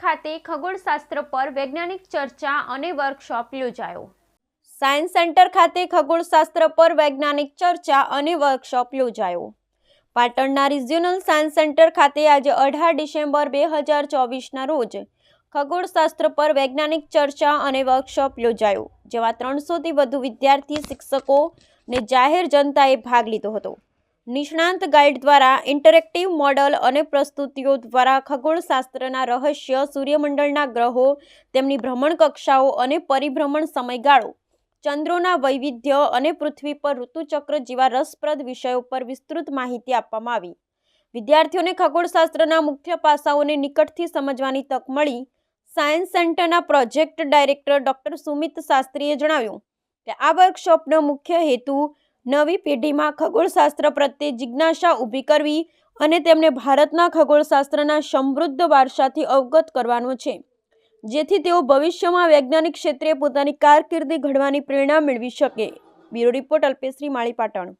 ખાતે ખગોળશાસ્ત્ર પર વૈજ્ઞાનિક ચર્ચા અને વર્કશોપ યોજાયો. સાયન્સ સેન્ટર ખાતે ખગોળશાસ્ત્ર પર વૈજ્ઞાનિક ચર્ચા અને વર્કશોપ યોજાયો. પાટણના રિજિયોનલ સાયન્સ સેન્ટર ખાતે આજે અઢાર ડિસેમ્બર બે હજાર ચોવીસના રોજ ખગોળશાસ્ત્ર પર વૈજ્ઞાનિક ચર્ચા અને વર્કશોપ યોજાયો, જેમાં ત્રણસોથી વધુ વિદ્યાર્થી, શિક્ષકો ને જાહેર જનતાએ ભાગ લીધો હતો. નિષ્ણાંત ગાઈડ દ્વારા ઇન્ટરેક્ટિવ મોડલ અને પ્રસ્તુતિઓ દ્વારા ખગોળશાસ્ત્રના રહસ્ય, સૂર્યમંડળના ગ્રહો, તેમની ભ્રમણ કક્ષાઓ અને પરિભ્રમણ સમયગાળો, ચંદ્રોના વૈવિધ્ય અને પૃથ્વી પર ઋતુચક્ર જેવા રસપ્રદ વિષયો પર વિસ્તૃત માહિતી આપવામાં આવી. વિદ્યાર્થીઓને ખગોળશાસ્ત્રના મુખ્ય પાસાઓને નિકટથી સમજવાની તક મળી. સાયન્સ સેન્ટરના પ્રોજેક્ટ ડાયરેક્ટર ડૉક્ટર સુમિત શાસ્ત્રીએ જણાવ્યું કે આ વર્કશોપનો મુખ્ય હેતુ નવી પેઢીમાં ખગોળશાસ્ત્ર પ્રત્યે જિજ્ઞાસા ઊભી કરવી અને તેમને ભારતના ખગોળશાસ્ત્રના સમૃદ્ધ વારસાથી અવગત કરવાનો છે. જેથી તેઓ ભવિષ્યમાં વૈજ્ઞાનિક ક્ષેત્રે પોતાની કારકિર્દી ઘડવાની પ્રેરણા મેળવી શકે. Bureau report Alpeshri Mali Patan.